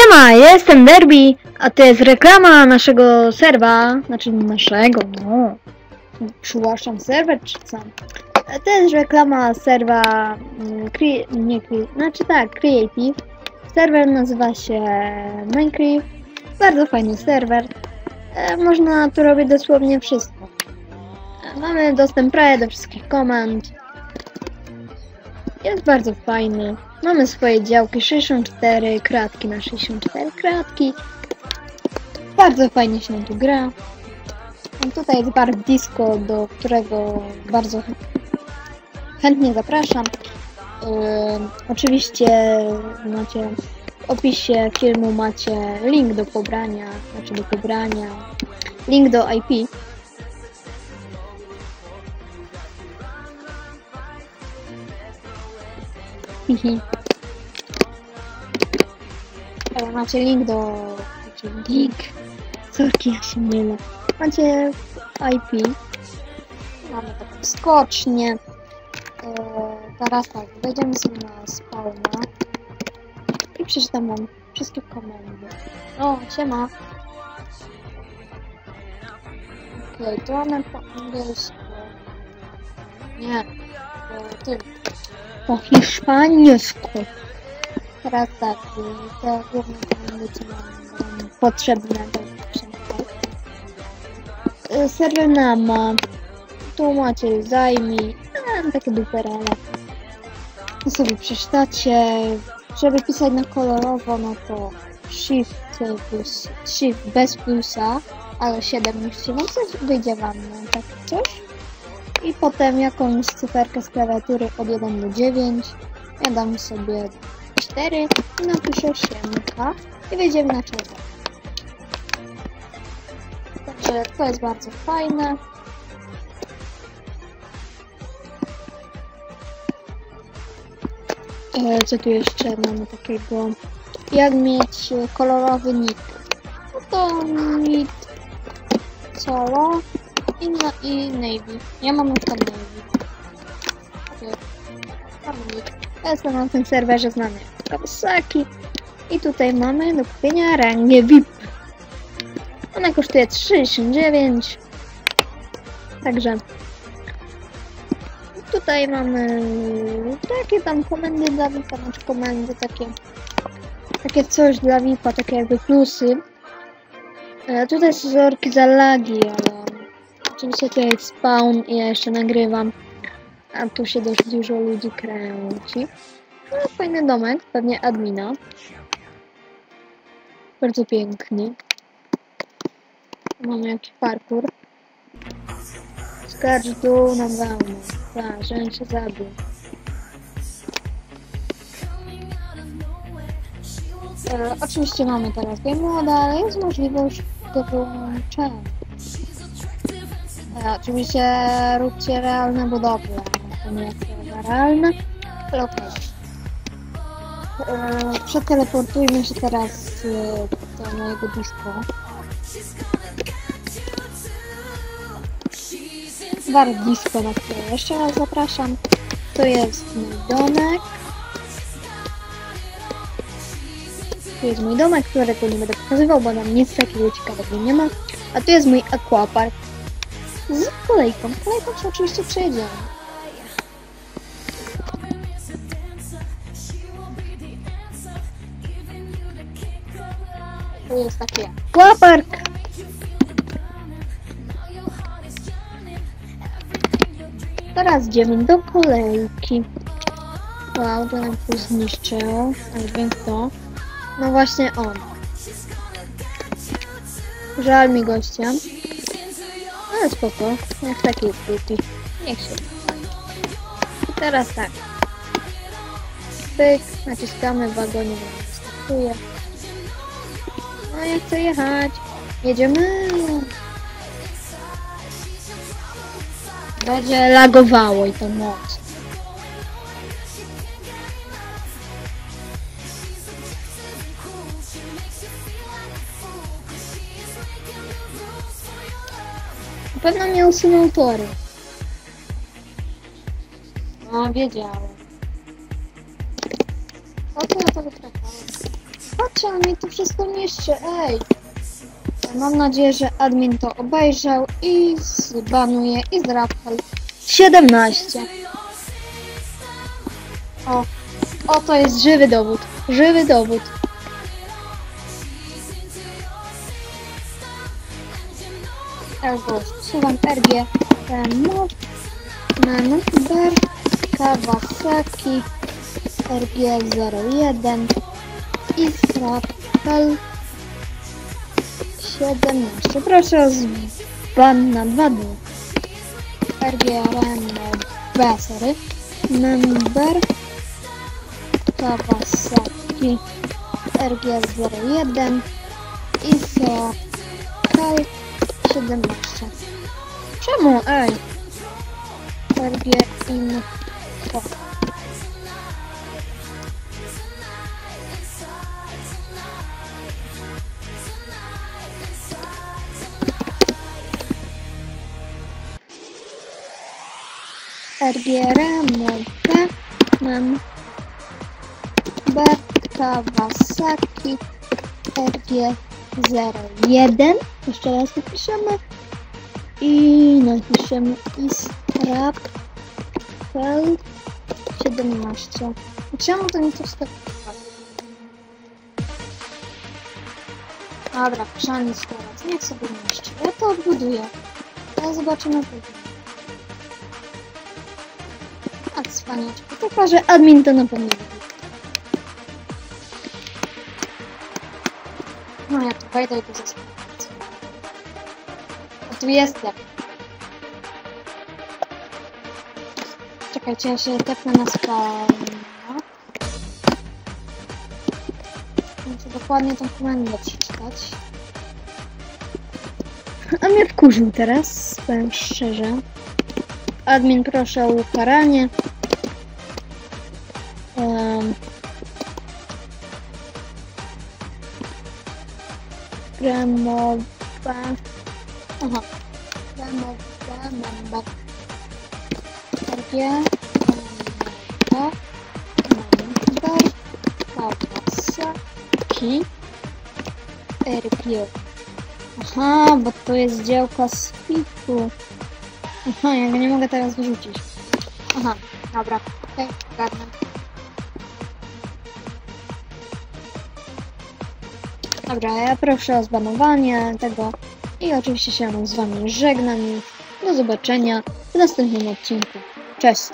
Siema, ja jestem Derby, a to jest reklama naszego serwa, znaczy naszego, no. Przyłaszczam serwer czy co? A To jest reklama serwa, mm, nie znaczy tak, Creative. Serwer nazywa się Minecraft, bardzo fajny serwer. E, można tu robić dosłownie wszystko. E, mamy dostęp prawie do wszystkich komend. Jest bardzo fajny. Mamy swoje działki 64 kratki na 64 kratki. Bardzo fajnie się tu gra. A tutaj jest bar disco, do którego bardzo chę- chętnie zapraszam. Yy, oczywiście macie w opisie filmu macie link do pobrania, znaczy do pobrania, link do IP. Hihi. E, Macie link do... Macie link. Sorki, ja się mylę. Macie IP. Mamy taką skocznię. E, teraz tak, wejdziemy sobie na spawna. I przeczytam wam wszystkie komendy. O, siema. Okej, to mamy po angielsku. Nie, po tym. Po hiszpańsku. Teraz tak, główne komendy, co mam mam potrzebne do przeczytania. Y, Serwer nama. Tu macie zajmij. A, takie duperele. To sobie przeczytacie. Żeby pisać na kolorowo, no to shift plus, shift bez plusa, ale 7 musicie napisać, wyjdzie wam no, tak coś. I potem jakąś cyferkę z klawiatury od 1 do 9. Ja dam sobie 4 i napiszę 7 i wejdziemy na czerwono. Także to jest bardzo fajne. E, Co tu jeszcze mamy takiego? Jak mieć kolorowy nick? No to nick solo i, na, i navy. Ja mam na przykład navy. Nick. Ja jestem na tym serwerze znany Kawasaki. I tutaj mamy do kupienia rangę VIP. Ona kosztuje 3,69. Także tutaj mamy takie tam komendy dla VIP-a, znaczy komendy takie takie coś dla VIP-a, takie jakby plusy. E, tutaj są zorki za lagi, ale oczywiście tutaj jest spawn i ja jeszcze nagrywam. A tu się dość dużo ludzi kręci. No, fajny domek, pewnie admina. Bardzo piękny. Mamy jakiś parkour. Skacz w dół na wełnę. Tak, żebym się zabił. E, oczywiście mamy teraz game mode, ale jest możliwość do wyłączenia. Oczywiście róbcie realne budowle. To nie jest realne, ale. E, Przeteleportujmy się teraz e, do mojego disco. Bar disco, na które jeszcze raz zapraszam. To jest mój domek. Tu jest mój domek, którego nie będę pokazywał, bo tam nic takiego ciekawego nie ma. A tu jest mój aquapark z kolejką. Kolejką się oczywiście przejedziemy. Tu jest taki aquapark. Teraz idziemy do kolejki. Wow, to nam tu zniszczył. Ale wiem kto. No właśnie on. Żal mi gościa. Ale spoko. Jak taki jest beauty. Niech się. I teraz tak. Pyk, naciskamy wagonie, bo wystartuje. No ja chcę jechać. Jedziemy. Będzie lagowało i to moc. Na pewno mnie usunął tory. No, wiedziałem. Po co ja to wytrafałem? patrzcie, on mi to wszystko niszczy, ej. Mam nadzieję, że admin to obejrzał i zbanuje i zrapel. 17. O, o to jest żywy dowód, żywy dowód. Albo suwam RG, number, Kawasaki, RG01, Israel 17. Proszę o zban na dwa dni. RGRM B, sorry. Number Kawasaki RG01 Israel 17. Czemu? Ej. RG info. RGRM mam B Kawasaki RG01 jeszcze raz napiszemy. I napiszemy Israp Fel 17 czemu to nie to wskakuje? Dobra, przynajmniej teraz niech sobie mieści. Ja to odbuduję. Ale zobaczymy później. A cwaniaczku, tylko że admin to na pewno wejdę i zespół. A tu jestem. Czekajcie, ja się tepnę na spawna. Muszę dokładnie tą komendę przeczytać. A mnie wkurzył teraz, powiem szczerze. Admin proszę o ukaranie. Kremowa. Aha. Kremowa member. RG. Member. Member. Kawasaki. RG. Aha, bo to jest działka z FIFU. Aha, ja go nie mogę teraz wyrzucić. Aha, dobra. Okej, Dobra, ja proszę o zbanowanie tego i oczywiście się z wami żegnam do zobaczenia w następnym odcinku. Cześć!